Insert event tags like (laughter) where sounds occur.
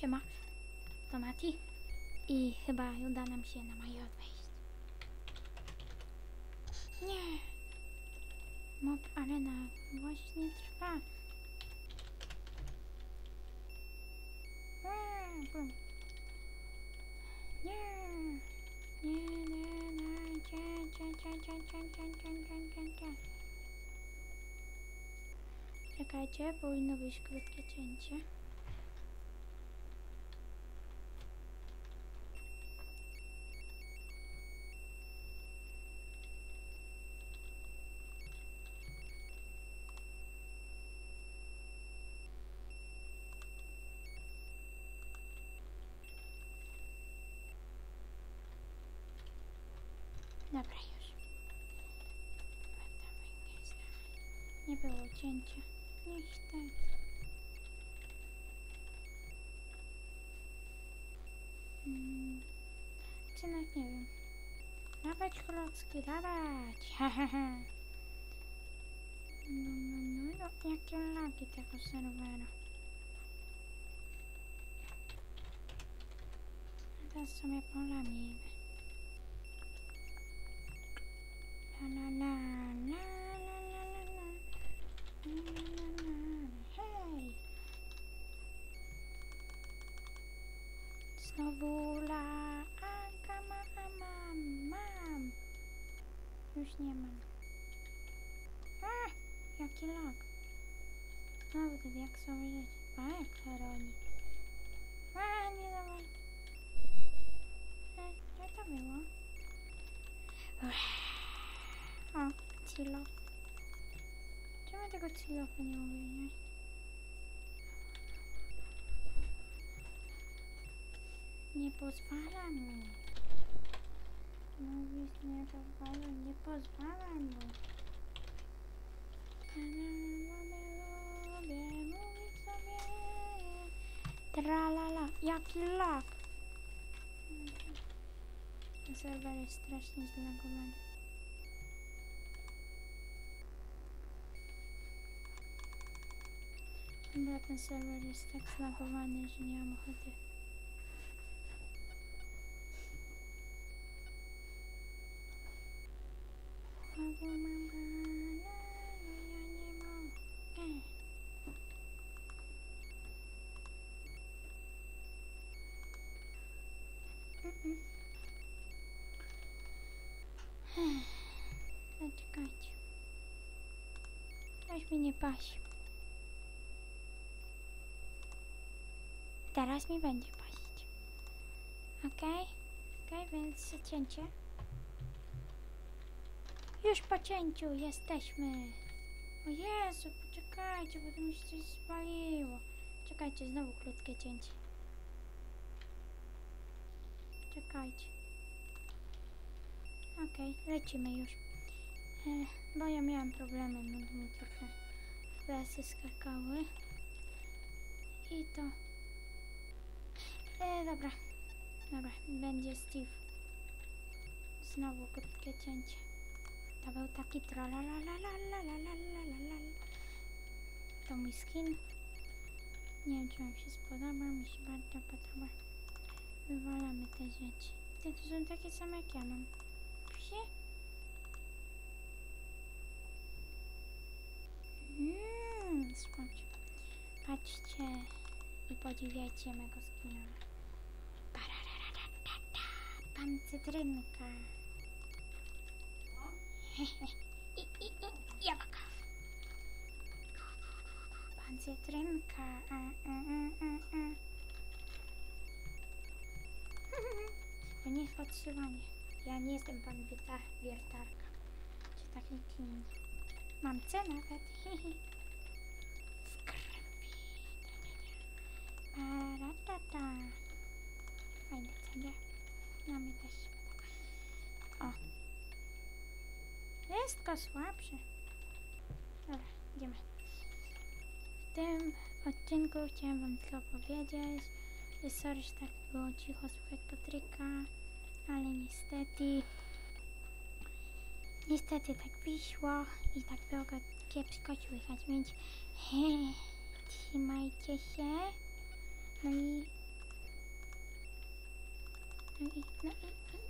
siema. To Mati. I chyba uda nam się na major wejść. Nie. Mob arena właśnie trwa. Nie. Nie, nie, nie, cie, cie, cie, cie, cie, cie, cie, cie, cie. Czekajcie, powinno być krótkie cięcie. Dobra, już. Nie było cięcia. Niestety. Mm, Cenek nie wiem. Dawać klocki, dawać! (laughs) No, no, no, no, jakie lagi tego serwera. Teraz sobie polamimy. Hej! Znowu la Anka ma mam mam Już nie mam A! Jaki lag te jak sobie rzeczy A jak klaroni A nie dawaj E, co to było? Uff. Cilla. Czemu tego Cilla nie umie, nie? Nie pozwala mi. Mówisz, nie pozwala, nie pozwala mi. Tralala, jaki lak! Serwer jest strasznie zlegowany. Chyba ten serwer jest tak zlagowany, że nie mam ochoty. Znowu mam banana, ja nie mogę. Mm-mm. Zaczekajcie. Coś mi nie pasi. Teraz mi będzie paść. Okej? Okej, więc cięcie. Już po cięciu jesteśmy. O Jezu, poczekajcie, bo to mi się coś spaliło. Czekajcie, znowu krótkie cięcie. Czekajcie. Okej, lecimy już. E, bo ja miałam problemy, mi trochę FPS-y skakały. I to... E, dobra. Dobra, będzie Steve. Znowu krótkie cięcie. To był taki tralalalalalalalalalala. To mój skin. Nie wiem, czy wam się spodoba. Mi się bardzo podoba. Wywalamy te rzeczy. Te tu są takie same jak ja mam. Psie? Sprawdź. Patrzcie i podziwiajcie mego skina. panci sekeren Hehehe, iya bakal. Iya bakal. Pan sekeren ka. Ah ah ah ah. Hehehe. Ini kau cuma, ya. yang ini tempat kita biar tak kita Ayo, ayo. No mi też. O. Jest słabszy. Dobra, idziemy. W tym odcinku chciałem wam tylko powiedzieć, że sorry, że tak było cicho słychać Patryka, ale niestety niestety tak wyszło i tak było go kiepsko słychać, więc he, (laughs) trzymajcie się. No i No i, no i, i, i. No nie.